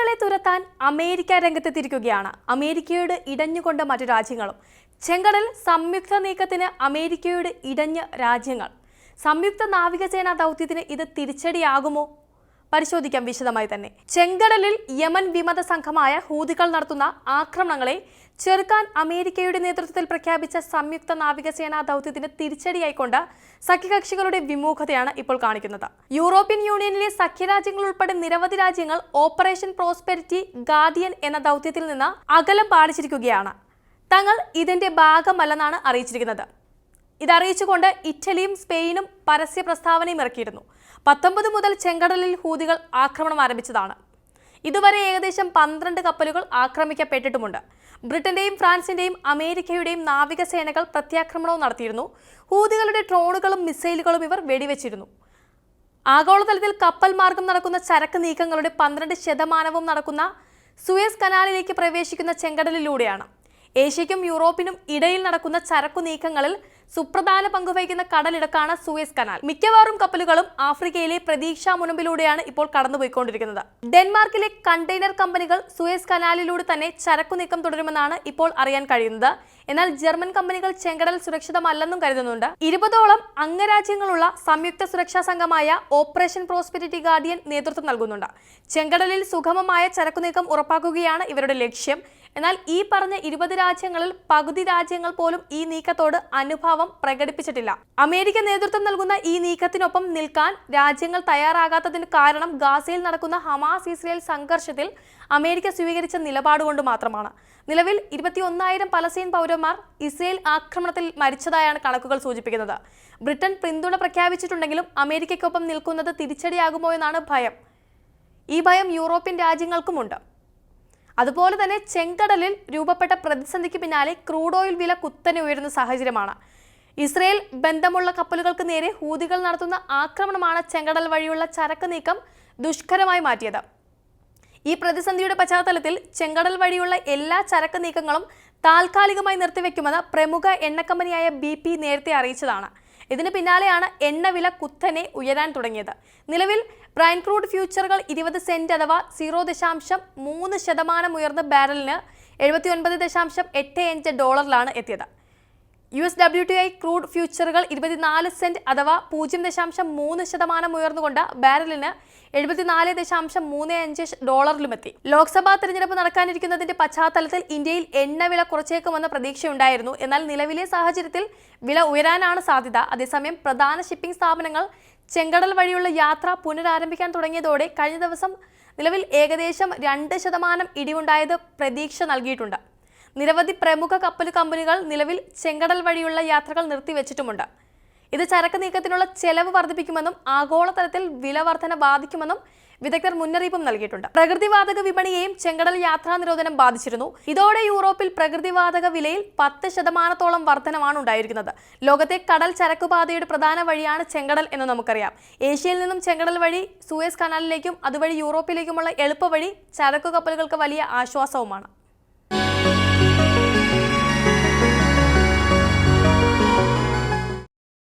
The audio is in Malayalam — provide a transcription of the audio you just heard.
നാവികളെ തുരത്താൻ അമേരിക്ക രംഗത്തെത്തിയിരിക്കുകയാണ്. അമേരിക്കയോട് ഇടഞ്ഞുകൊണ്ട് മറ്റു രാജ്യങ്ങളും. ചെങ്കടൽ സംയുക്ത നീക്കത്തിന് അമേരിക്കയോട് ഇടഞ്ഞ് രാജ്യങ്ങൾ. സംയുക്ത നാവികസേനാ ദൗത്യത്തിന് ഇത് തിരിച്ചടിയാകുമോ? പരിശോധിക്കാം വിശദമായി തന്നെ. ചെങ്കടലിൽ യമൻ വിമത സംഘമായ ഹൂതികൾ നടത്തുന്ന ആക്രമണങ്ങളെ ചെറുക്കാൻ അമേരിക്കയുടെ നേതൃത്വത്തിൽ പ്രഖ്യാപിച്ച സംയുക്ത നാവികസേനാ ദൗത്യത്തിന് തിരിച്ചടിയായിക്കൊണ്ട് സഖ്യകക്ഷികളുടെ വിമുഖതയാണ് ഇപ്പോൾ കാണിക്കുന്നത്. യൂറോപ്യൻ യൂണിയനിലെ സഖ്യരാജ്യങ്ങൾ ഉൾപ്പെടെ നിരവധി രാജ്യങ്ങൾ ഓപ്പറേഷൻ പ്രോസ്പെരിറ്റി ഗാർഡിയൻ എന്ന ദൗത്യത്തിൽ നിന്ന് അകലം പാലിച്ചിരിക്കുകയാണ്. തങ്ങൾ ഇതിന്റെ ഭാഗമല്ലെന്നാണ് അറിയിച്ചിരിക്കുന്നത്. ഇതറിയിച്ചുകൊണ്ട് ഇറ്റലിയും സ്പെയിനും പരസ്യ പ്രസ്താവനയും ഇറക്കിയിരുന്നു. പത്തൊമ്പത് മുതൽ ചെങ്കടലിൽ ഹൂതികൾ ആക്രമണം ആരംഭിച്ചതാണ്. ഇതുവരെ ഏകദേശം പന്ത്രണ്ട് കപ്പലുകൾ ആക്രമിക്കപ്പെട്ടിട്ടുമുണ്ട്. ബ്രിട്ടന്റെയും ഫ്രാൻസിന്റെയും അമേരിക്കയുടെയും നാവികസേനകൾ പ്രത്യാക്രമണവും നടത്തിയിരുന്നു. ഹൂതികളുടെ ഡ്രോണുകളും മിസൈലുകളും ഇവർ വെടിവെച്ചിരുന്നു. ആഗോളതലത്തിൽ കപ്പൽ മാർഗം നടക്കുന്ന ചരക്ക് നീക്കങ്ങളുടെ പന്ത്രണ്ട് ശതമാനവും നടക്കുന്ന സുയസ് കനാലിലേക്ക് പ്രവേശിക്കുന്ന ചെങ്കടലിലൂടെയാണ്. ഏഷ്യയ്ക്കും യൂറോപ്പിനും ഇടയിൽ നടക്കുന്ന ചരക്കു നീക്കങ്ങളിൽ സുപ്രധാന പങ്കുവഹിക്കുന്ന കടലിടക്കാണ് സൂയസ് കനാൽ. മിക്കവാറും കപ്പലുകളും ആഫ്രിക്കയിലെ പ്രതീക്ഷാ മുനമ്പിലൂടെയാണ് ഇപ്പോൾ കടന്നുപോയിക്കൊണ്ടിരിക്കുന്നത്. ഡെൻമാർക്കിലെ കണ്ടെയ്നർ കമ്പനികൾ സൂയസ് കനാലിലൂടെ തന്നെ ചരക്കു നീക്കം തുടരുമെന്നാണ് ഇപ്പോൾ അറിയാൻ കഴിയുന്നത്. എന്നാൽ ജർമ്മൻ കമ്പനികൾ ചെങ്കടൽ സുരക്ഷിതമല്ലെന്നും കരുതുന്നുണ്ട്. ഇരുപതോളം അംഗരാജ്യങ്ങളുള്ള സംയുക്ത സുരക്ഷാ സംഘമായ ഓപ്പറേഷൻ പ്രോസ്പെരിറ്റി ഗാർഡിയൻ നേതൃത്വം നൽകുന്നുണ്ട്. ചെങ്കടലിൽ സുഗമമായ ചരക്കുനീക്കം ഉറപ്പാക്കുകയാണ് ഇവരുടെ ലക്ഷ്യം. എന്നാൽ ഈ പറഞ്ഞ ഇരുപത് രാജ്യങ്ങളിൽ പകുതി രാജ്യങ്ങൾ പോലും ഈ നീക്കത്തോട് അനുഭാവം പ്രകടിപ്പിച്ചിട്ടില്ല. അമേരിക്ക നേതൃത്വം നൽകുന്ന ഈ നീക്കത്തിനൊപ്പം നിൽക്കാൻ രാജ്യങ്ങൾ തയ്യാറാകാത്തതിന് കാരണം ഗാസയിൽ നടക്കുന്ന ഹമാസ് ഇസ്രയേൽ സംഘർഷത്തിൽ അമേരിക്ക സ്വീകരിച്ച നിലപാട് കൊണ്ട് മാത്രമാണ്. നിലവിൽ ഇരുപത്തി ഒന്നായിരം പലസ്തീൻ പൗരന്മാർ ഇസ്രയേൽ ആക്രമണത്തിൽ മരിച്ചതായാണ് കണക്കുകൾ സൂചിപ്പിക്കുന്നത്. ബ്രിട്ടൻ പിന്തുണ പ്രഖ്യാപിച്ചിട്ടുണ്ടെങ്കിലും അമേരിക്കയ്ക്കൊപ്പം നിൽക്കുന്നത് തിരിച്ചടിയാകുമോ എന്നാണ് ഭയം. ഈ ഭയം യൂറോപ്യൻ രാജ്യങ്ങൾക്കുമുണ്ട്. അതുപോലെ തന്നെ ചെങ്കടലിൽ രൂപപ്പെട്ട പ്രതിസന്ധിക്ക് പിന്നാലെ ക്രൂഡ് ഓയിൽ വില കുത്തനെ ഉയരുന്ന സാഹചര്യമാണ്. ഇസ്രയേൽ ബന്ധമുള്ള കപ്പലുകൾക്ക് നേരെ ഹൂതികൾ നടത്തുന്ന ആക്രമണമാണ് ചെങ്കടൽ വഴിയുള്ള ചരക്ക് നീക്കം ദുഷ്കരമായി മാറ്റിയത്. ഈ പ്രതിസന്ധിയുടെ പശ്ചാത്തലത്തിൽ ചെങ്കടൽ വഴിയുള്ള എല്ലാ ചരക്ക് നീക്കങ്ങളും താൽക്കാലികമായി നിർത്തിവെക്കുമെന്ന് പ്രമുഖ എണ്ണക്കമ്പനിയായ ബി നേരത്തെ അറിയിച്ചതാണ്. ഇതിന് പിന്നാലെയാണ് എണ്ണവില കുത്തനെ ഉയരാൻ തുടങ്ങിയത്. നിലവിൽ ബ്രൈൻ ക്രൂഡ് ഫ്യൂച്ചറുകൾ ഇരുപത് സെന്റ് അഥവാ സീറോ ദശാംശം മൂന്ന് ശതമാനം ഉയർന്ന ബാരലിന് എഴുപത്തി ഒൻപത് ദശാംശം എട്ട് അഞ്ച് ഡോളറിലാണ് എത്തിയത്. U S W T I crude ഫ്യൂച്ചറുകൾ ഇരുപത്തിനാല് സെന്റ് അഥവാ പൂജ്യം ദശാംശം മൂന്ന് ശതമാനം ഉയർന്നുകൊണ്ട് ബാരലിന് എഴുപത്തിനാല് ദശാംശം മൂന്ന് അഞ്ച് ഡോളറിലുമെത്തി. ലോക്സഭാ തെരഞ്ഞെടുപ്പ് നടക്കാനിരിക്കുന്നതിന്റെ പശ്ചാത്തലത്തിൽ ഇന്ത്യയിൽ എണ്ണവില കുറച്ചേക്കുമെന്ന പ്രതീക്ഷയുണ്ടായിരുന്നു. എന്നാൽ നിലവിലെ സാഹചര്യത്തിൽ വില ഉയരാനാണ് സാധ്യത. അതേസമയം പ്രധാന ഷിപ്പിംഗ് സ്ഥാപനങ്ങൾ ചെങ്കടൽ വഴിയുള്ള യാത്ര പുനരാരംഭിക്കാൻ തുടങ്ങിയതോടെ കഴിഞ്ഞ ദിവസം നിലവിൽ ഏകദേശം രണ്ട് ശതമാനം ഇടിവുണ്ടായത് പ്രതീക്ഷ നൽകിയിട്ടുണ്ട്. നിരവധി പ്രമുഖ കപ്പൽ കമ്പനികൾ നിലവിൽ ചെങ്കടൽ വഴിയുള്ള യാത്രകൾ നിർത്തിവെച്ചിട്ടുമുണ്ട്. ഇത് ചരക്ക് നീക്കത്തിനുള്ള ചെലവ് വർദ്ധിപ്പിക്കുമെന്നും ആഗോളതലത്തിൽ വില വർധന ബാധിക്കുമെന്നും വിദഗ്ധർ മുന്നറിയിപ്പും നൽകിയിട്ടുണ്ട്. പ്രകൃതിവാതക വിപണിയെയും ചെങ്കടൽ യാത്രാ നിരോധനം ബാധിച്ചിരുന്നു. ഇതോടെ യൂറോപ്പിൽ പ്രകൃതിവാതക വിലയിൽ പത്ത് ശതമാനത്തോളം വർധനമാണ് ഉണ്ടായിരിക്കുന്നത്. ലോകത്തെ കടൽ ചരക്കുപാതയുടെ പ്രധാന വഴിയാണ് ചെങ്കടൽ എന്ന് നമുക്കറിയാം. ഏഷ്യയിൽ നിന്നും ചെങ്കടൽ വഴി സൂയസ് കനാലിലേക്കും അതുവഴി യൂറോപ്പിലേക്കുമുള്ള എളുപ്പവഴി ചരക്കു കപ്പലുകൾക്ക് വലിയ ആശ്വാസവുമാണ്.